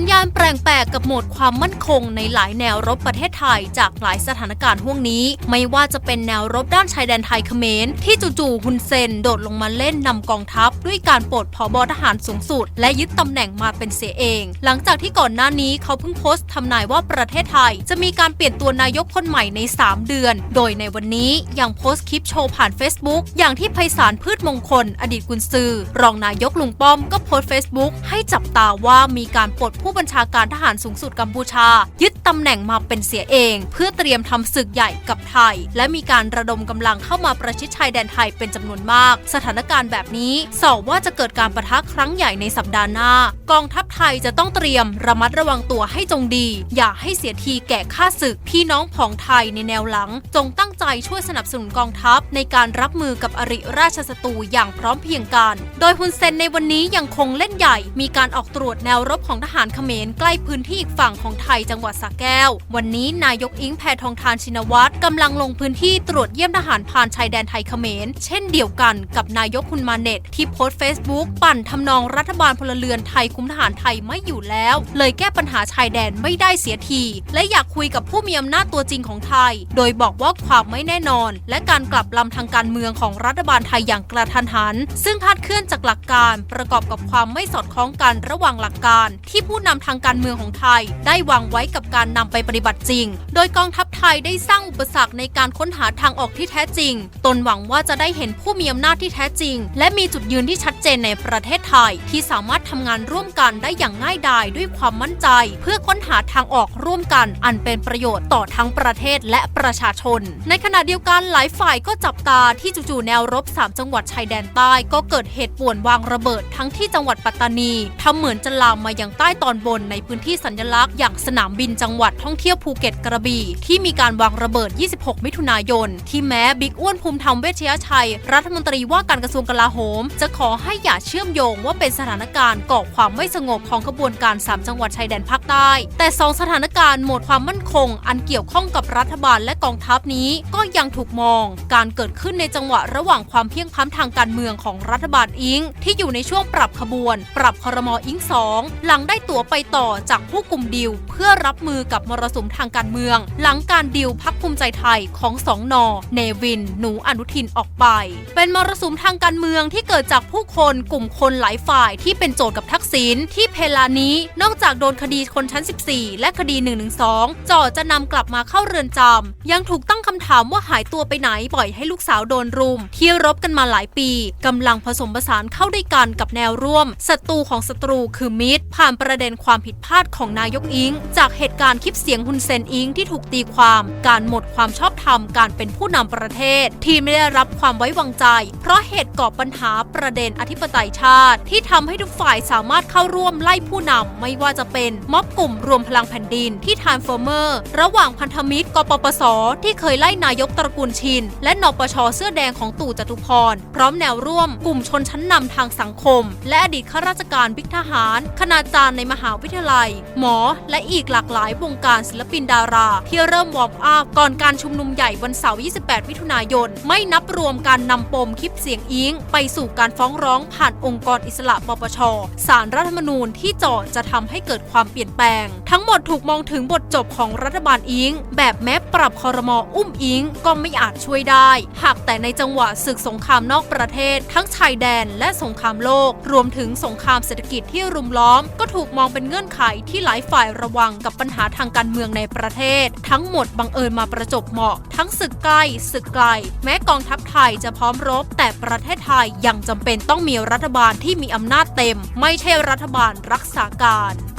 ญญาณแปลงแปลกกับโหมดความมั่นคงในหลายแนวรบประเทศไทยจากหลายสถานการณ์ห่วงนี้ ไม่ว่าจะเป็นแนวรบด้านชายแดนไทยเขมรที่จู่ๆฮุนเซนโดดลงมาเล่นนำกองทัพ ด้วยการปลดผอบอทหารสูงสุด และยึดตำแหน่งมาเป็นเสียเอง หลังจากที่ก่อนหน้านี้เขาเพิ่งโพสต์ทำนายว่าประเทศไทย จะมีการเปลี่ยนตัวนายกคนใหม่ใน 3 เดือน โดยในวันนี้ยังโพสต์คลิปโชว์ผ่าน Facebook อย่างที่ไพศาลพืชมงคล อดีตกุนซือ รองนายกลุงป้อมก็โพสต์ Facebook ให้จับตาว่ามีการปลดผู้บัญชาการทหารสูงสุดกัมพูชา ยึดตำแหน่งมาเป็นเสียเอง เพื่อเตรียมทำศึกใหญ่กับไทย และมีการระดมกำลังเข้ามาประชิดชายแดนไทยเป็นจำนวนมาก สถานการณ์แบบนี้สอบว่าจะเกิดการประทะครั้งใหญ่ในสัปดาห์หน้า กองทัพไทยจะต้องเตรียมระมัดระวังตัวให้จงดี อย่าให้เสียทีแก่ข้าศึกพี่น้องผองไทยในแนวหลัง จงตั้งใจช่วยสนับสนุนกองทัพ ในการรับมือกับอริราชศัตรูอย่างพร้อมเพียงกัน โดยฮุนเซนในวันนี้ยังคงเล่นใหญ่ มีการออกตรวจแนวรบของทหารเขมรใกล้พื้นที่อีกฝั่งของไทยจังหวัดสระแก้ว วันนี้นายกอิงแพทองทานชินวัตรกำลังลงพื้นที่ตรวจเยี่ยมทหารผ่านชายแดนไทยเขมร เช่นเดียวกันกับนายกคุณมาเน็ตที่โพสต์เฟซบุ๊กปั่นทำนองรัฐบาลพลเรือนไทยคุมทหารไทยไม่อยู่แล้ว เลยแก้ปัญหาชายแดนไม่ได้เสียที และอยากคุยกับผู้มีอำนาจตัวจริงของไทย โดยบอกว่าความไม่แน่นอน และการกลับลำทางการเมืองของรัฐบาลไทยอย่างกระทันหัน ซึ่งคาดเคลื่อนจากหลักการประกอบกับความไม่สอดคล้องกันระหว่างหลักการ ที่ผู้นำทางการเมืองของไทย ได้วางไว้กับการนำไปปฏิบัติจริง โดยกองทัพไทยได้สร้างอุปสรรคในการค้นหาทางออกที่แท้จริง ตนหวังว่าจะได้เห็นผู้มีอำนาจที่แท้จริง และมีจุดยืนที่ชัดเจนในประเทศไทย ที่สามารถทำงานร่วมกันได้อย่างง่ายดายด้วยความมั่นใจ เพื่อค้นหาทางออกร่วมกัน อันเป็นประโยชน์ต่อทั้งประเทศและประชาชน ในขณะเดียวกันหลายฝ่ายก็จับตาที่จู่ๆแนวรบ 3 จังหวัดชายแดนใต้ก็เกิดเหตุป่วนวางระเบิดทั้งที่จังหวัดปัตตานีทำเหมือนจะลามมายังใต้ตอนบนในพื้นที่สัญลักษณ์อย่างสนามบินจังหวัดท่องเที่ยวภูเก็ตกระบี่ที่มีการวางระเบิด 26 มิถุนายน ที่แม้บิ๊กอ้วนภูมิธรรมเวชยชัย รัฐมนตรีว่าการกระทรวงกลาโหม จะขอให้อย่าเชื่อมโยงว่าเป็นสถานการณ์ก่อความไม่สงบของขบวนการ 3 จังหวัดชายแดนภาคใต้ แต่ 2 สถานการณ์หมดความมั่นคง อันเกี่ยวข้องกับรัฐบาลและกองทัพนี้ก็ยังถูกมอง การเกิดขึ้นในจังหวะระหว่างความเพียงพล้ำทางการเมืองของรัฐบาลอิง ที่อยู่ในช่วงปรับขบวน ปรับคอรมอิงสองหลังได้ตั๋วไปต่อจากผู้กลุ่มดิวเพื่อรับมือกับมรสุมทางการเมือง หลังการดิวพักภูมิใจไทยของสองนอเนวิน หนูอนุทินออกไป เป็นมรสุมทางการเมืองที่เกิดจากผู้คนกลุ่มคนหลายฝ่ายที่เป็นโจทย์กับทักษิณที่เพลานี้นอกจากโดนคดีคนชั้น 14 และคดี 112จ่อจะนำกลับมาเข้าเรือนจำยังถูกตั้งคำถามว่าหายตัวไปไหนปล่อยให้ลูกสาวโดนรุม ที่รบกันมาหลายปีกำลังผสมผสานเข้าด้วยกันกับแนวร่วมศัตรูของศัตรูคือมิตร ผ่านประเด็นความผิดพลาดของนายกอิง จากเหตุการณ์คลิปเสียงฮุนเซนอิงที่ถูกตีความการหมดความชอบธรรมการเป็นผู้นำประเทศ ที่ไม่ได้รับความไว้วางใจ เพราะเหตุก่อปัญหาประเด็นอธิปไตยชาติ ที่ทำให้ทุกฝ่ายสามารถเข้าร่วมไล่ผู้นำไม่ว่าจะเป็นม็อบกลุ่มรวมพลังแผ่นดินที่ทานเฟอร์เมอร์ ระหว่างพันธมิตรกปปส ที่เคยไล่นายกตระกูลชิน และนปชเสื้อแดงของตู่จตุพร พร้อมแนวร่วม กลุ่มชนชั้นนำทางสังคม และอดีตข้าราชการบิ๊กทหาร คณาจารย์ในมหาหาวิทยาลัย หมอ และอีกหลากหลายวงการศิลปินดารา ที่เริ่มวอร์มอัพก่อนการชุมนุมใหญ่วันเสาร์ 28 มิถุนายน ไม่นับรวมการนำปมคลิปเสียงอิง ไปสู่การฟ้องร้องผ่านองค์กรอิสระปปชสารรัฐธรรมนูญที่จ่อจะทำให้เกิดความเปลี่ยนแปลง ทั้งหมดถูกมองถึงบทจบของรัฐบาลอิง แบบแม้ปรับคอรมออุ้มอิง ก็ไม่อาจช่วยได้ หากแต่ในจังหวะศึกสงครามนอกประเทศ ทั้งชายแดนและสงครามโลก รวมถึงสงครามเศรษฐกิจที่รุมล้อม ก็ถูกมองเป็นเงื่อนไขที่หลายฝ่ายระวังกับปัญหาทางการเมืองในประเทศ ทั้งหมดบังเอิญมาประจบเหมาะ ทั้งศึกใกล้ศึกไกล แม้กองทัพไทยจะพร้อมรบ แต่ประเทศไทยยังจำเป็นต้องมีรัฐบาลที่มีอำนาจเต็ม ไม่ใช่รัฐบาลรักษาการ